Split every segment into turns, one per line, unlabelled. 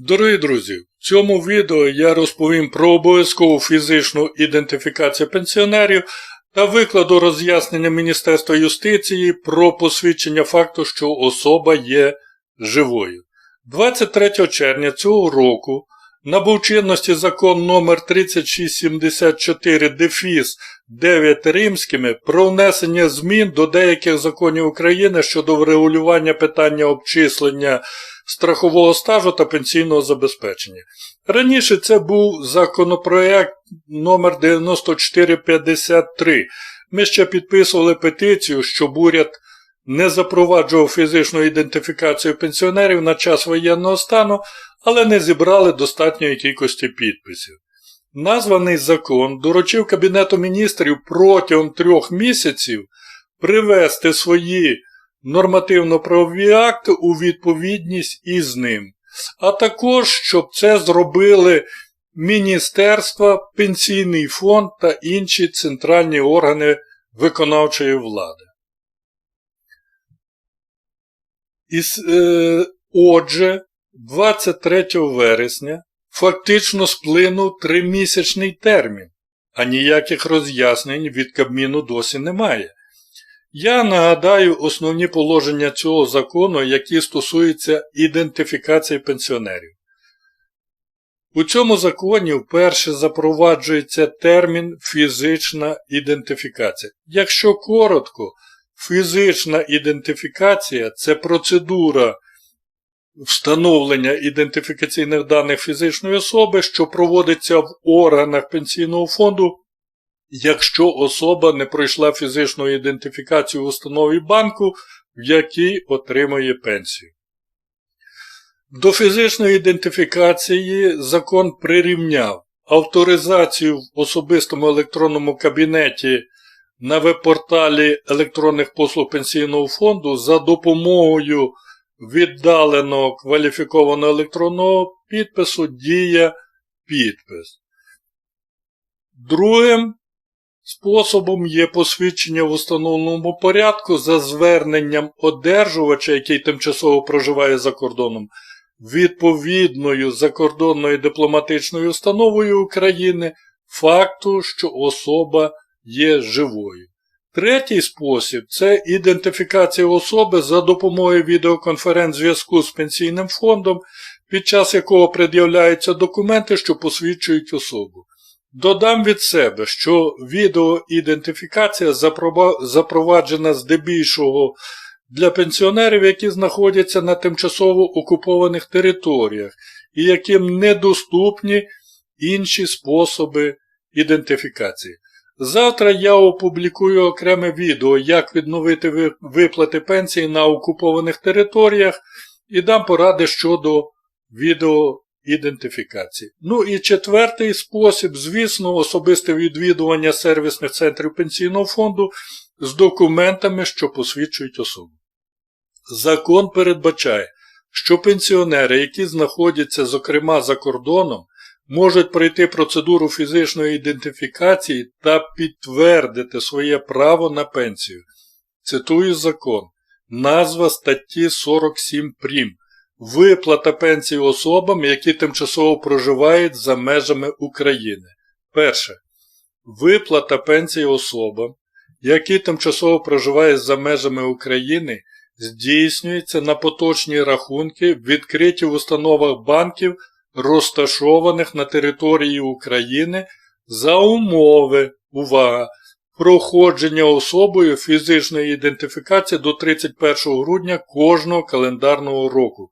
Дорогі друзі, в цьому відео я розповім про обов'язкову фізичну ідентифікацію пенсіонерів та викладу роз'яснення Міністерства юстиції про посвідчення факту, що особа є живою. 23 червня цього року набув чинності закон номер 3674 дефіс 9 римськими про внесення змін до деяких законів України щодо врегулювання питання обчислення страхового стажу та пенсійного забезпечення. Раніше це був законопроект номер 9453. Ми ще підписували петицію, щоб уряд не запроваджував фізичну ідентифікацію пенсіонерів на час воєнного стану, але не зібрали достатньої кількості підписів. Названий закон доручив Кабінету міністрів протягом трьох місяців привести свої нормативно-правові акти у відповідність із ним, а також, щоб це зробили Міністерства, Пенсійний фонд та інші центральні органи виконавчої влади. Із, е, отже, 23 вересня фактично сплинув тримісячний термін, а ніяких роз'яснень від Кабміну досі немає. Я нагадаю основні положення цього закону, які стосуються ідентифікації пенсіонерів. У цьому законі вперше запроваджується термін фізична ідентифікація. Якщо коротко, фізична ідентифікація це процедура встановлення ідентифікаційних даних фізичної особи, що проводиться в органах пенсійного фонду якщо особа не пройшла фізичну ідентифікацію в установі банку, в якій отримує пенсію. До фізичної ідентифікації закон прирівняв авторизацію в особистому електронному кабінеті на веб-порталі електронних послуг пенсійного фонду за допомогою віддаленого кваліфікованого електронного підпису дія підпис. Другим Способом є посвідчення в установленому порядку за зверненням одержувача, який тимчасово проживає за кордоном, відповідною закордонною дипломатичною установою України факту, що особа є живою. Третій спосіб це ідентифікація особи за допомогою відеоконференц-зв'язку з пенсійним фондом, під час якого пред'являються документи, що посвідчують особу. Додам від себе, що відеоідентифікація запроваджена здебільшого для пенсіонерів, які знаходяться на тимчасово окупованих територіях і яким недоступні інші способи ідентифікації. Завтра я опублікую окреме відео, як відновити виплати пенсії на окупованих територіях і дам поради щодо відео ідентифікації. Ну і четвертий спосіб, звісно, особисте відвідування сервісних центрів пенсійного фонду з документами, що посвідчують особу. Закон передбачає, що пенсіонери, які знаходяться, зокрема, за кордоном, можуть пройти процедуру фізичної ідентифікації та підтвердити своє право на пенсію. Цитую закон. Назва статті 47 прим. Виплата пенсії особам, які тимчасово проживають за межами України. Перше. Виплата пенсії особам, які тимчасово проживають за межами України, здійснюється на поточні рахунки, відкриті в установах банків, розташованих на території України за умови, увага, проходження особою фізичної ідентифікації до 31 грудня кожного календарного року.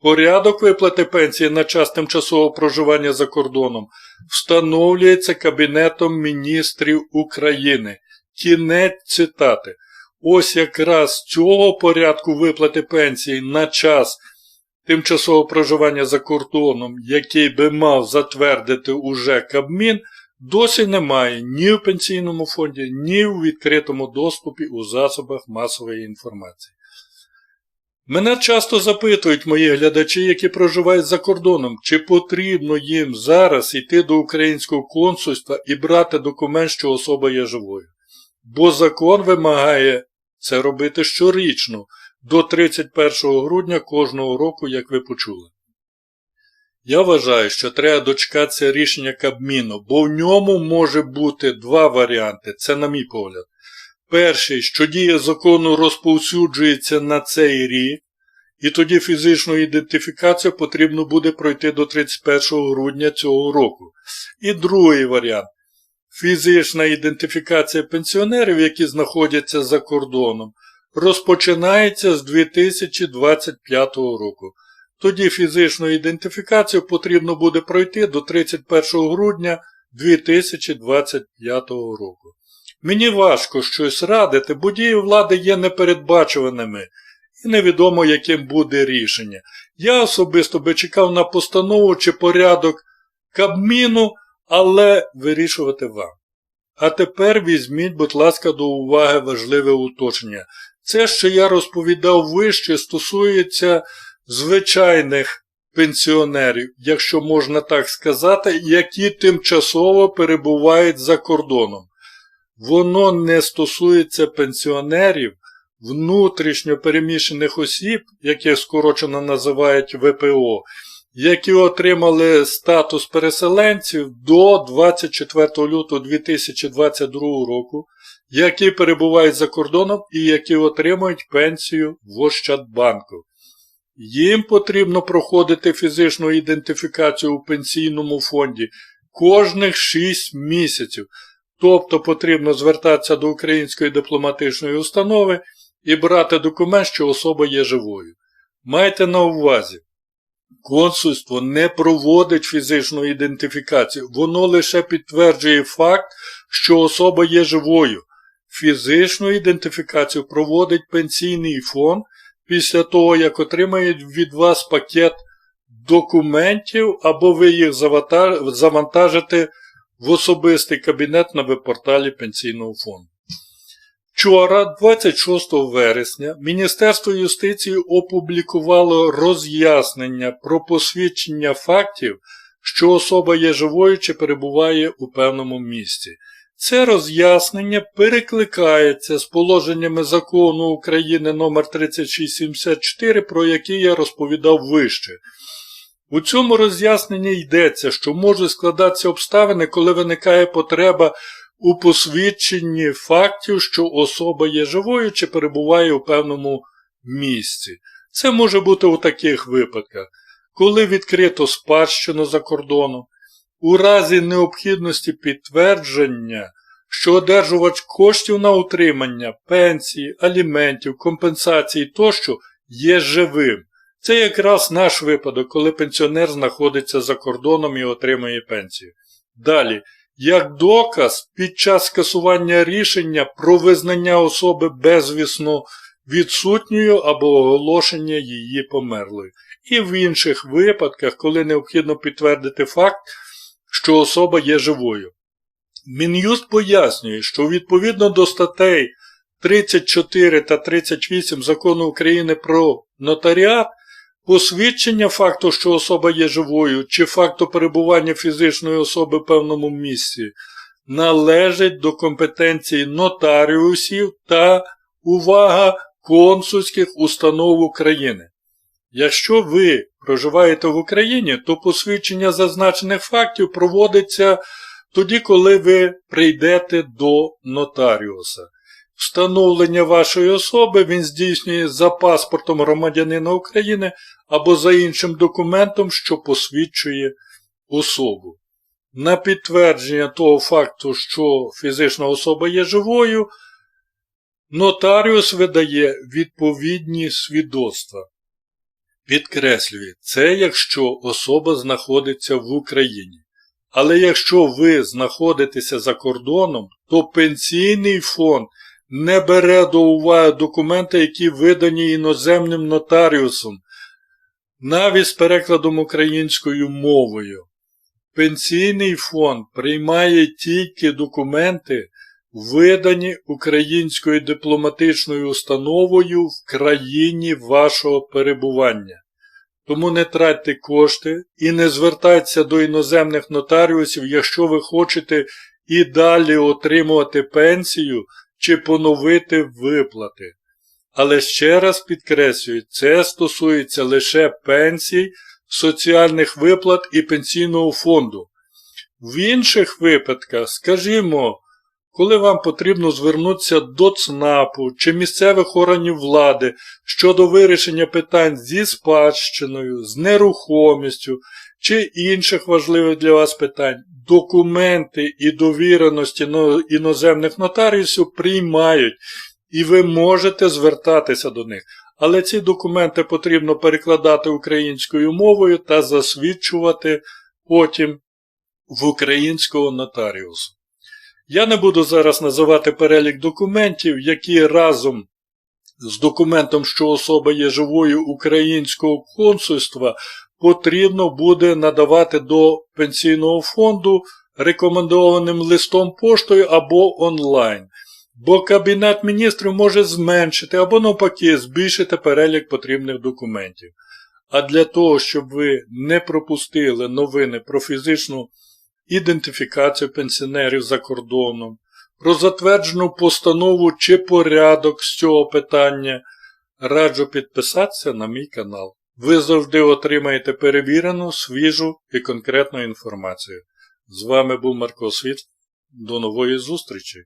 Порядок виплати пенсії на час тимчасового проживання за кордоном встановлюється Кабінетом міністрів України. Кінець цитати. Ось якраз цього порядку виплати пенсії на час тимчасового проживання за кордоном, який би мав затвердити уже Кабмін, досі немає ні в пенсійному фонді, ні в відкритому доступі у засобах масової інформації. Мене часто запитують мої глядачі, які проживають за кордоном, чи потрібно їм зараз йти до українського консульства і брати документ, що особа є живою. Бо закон вимагає це робити щорічно, до 31 грудня кожного року, як ви почули. Я вважаю, що треба дочекатися рішення Кабміну, бо в ньому може бути два варіанти, це на мій погляд. Перший, що дія закону розповсюджується на цей рік, і тоді фізичну ідентифікацію потрібно буде пройти до 31 грудня цього року. І другий варіант. Фізична ідентифікація пенсіонерів, які знаходяться за кордоном, розпочинається з 2025 року. Тоді фізичну ідентифікацію потрібно буде пройти до 31 грудня 2025 року. Мені важко щось радити, бо дії влади є непередбачуваними і невідомо, яким буде рішення. Я особисто би чекав на постанову чи порядок Кабміну, але вирішувати вам. А тепер візьміть, будь ласка, до уваги важливе уточнення. Це, що я розповідав вище, стосується звичайних пенсіонерів, якщо можна так сказати, які тимчасово перебувають за кордоном. Воно не стосується пенсіонерів, внутрішньо переміщених осіб, яких скорочено називають ВПО, які отримали статус переселенців до 24 лютого 2022 року, які перебувають за кордоном і які отримують пенсію в Ощадбанку. Їм потрібно проходити фізичну ідентифікацію у пенсійному фонді кожних 6 місяців. Тобто потрібно звертатися до Української дипломатичної установи і брати документ, що особа є живою. Майте на увазі, консульство не проводить фізичну ідентифікацію, воно лише підтверджує факт, що особа є живою. Фізичну ідентифікацію проводить пенсійний фонд після того, як отримає від вас пакет документів або ви їх завантажите в особистий кабінет на веб-порталі Пенсійного фонду. Вчора, 26 вересня, Міністерство юстиції опублікувало роз'яснення про посвідчення фактів, що особа є живою чи перебуває у певному місці. Це роз'яснення перекликається з положеннями закону України номер 3674, про який я розповідав вище. У цьому роз'ясненні йдеться, що можуть складатися обставини, коли виникає потреба у посвідченні фактів, що особа є живою чи перебуває у певному місці. Це може бути у таких випадках, коли відкрито спадщину за кордоном, у разі необхідності підтвердження, що одержувач коштів на утримання, пенсії, аліментів, компенсації тощо є живим. Це якраз наш випадок, коли пенсіонер знаходиться за кордоном і отримує пенсію. Далі, як доказ під час скасування рішення про визнання особи безвісно відсутньою або оголошення її померлою. І в інших випадках, коли необхідно підтвердити факт, що особа є живою. Мін'юст пояснює, що відповідно до статей 34 та 38 закону України про нотаріат, посвідчення факту, що особа є живою, чи факту перебування фізичної особи в певному місці, належить до компетенції нотаріусів та, увага, консульських установ України. Якщо ви проживаєте в Україні, то посвідчення зазначених фактів проводиться тоді, коли ви прийдете до нотаріуса. Встановлення вашої особи він здійснює за паспортом громадянина України або за іншим документом, що посвідчує особу. На підтвердження того факту, що фізична особа є живою, нотаріус видає відповідні свідоцтва. Підкреслює, це якщо особа знаходиться в Україні. Але якщо ви знаходитеся за кордоном, то пенсійний фонд не бере до уваги документи, які видані іноземним нотаріусом, навіть з перекладом українською мовою. Пенсійний фонд приймає тільки документи, видані українською дипломатичною установою в країні вашого перебування. Тому не тратьте кошти і не звертайтеся до іноземних нотаріусів, якщо ви хочете і далі отримувати пенсію чи поновити виплати. Але ще раз підкреслюю, це стосується лише пенсій соціальних виплат і пенсійного фонду. В інших випадках, скажімо, коли вам потрібно звернутися до ЦНАПу чи місцевих органів влади щодо вирішення питань зі спадщиною, з нерухомістю чи інших важливих для вас питань, документи і довіреності іноземних нотаріусів приймають, і ви можете звертатися до них. Але ці документи потрібно перекладати українською мовою та засвідчувати потім в українського нотаріусу. Я не буду зараз називати перелік документів, які разом з документом, що особа є живою українського консульства, потрібно буде надавати до пенсійного фонду рекомендованим листом поштою або онлайн. Бо Кабінет міністрів може зменшити або навпаки збільшити перелік потрібних документів. А для того, щоб ви не пропустили новини про фізичну ідентифікацію пенсіонерів за кордоном, про затверджену постанову чи порядок з цього питання, раджу підписатися на мій канал. Ви завжди отримаєте перевірену, свіжу і конкретну інформацію. З вами був Марко Світ. До нової зустрічі!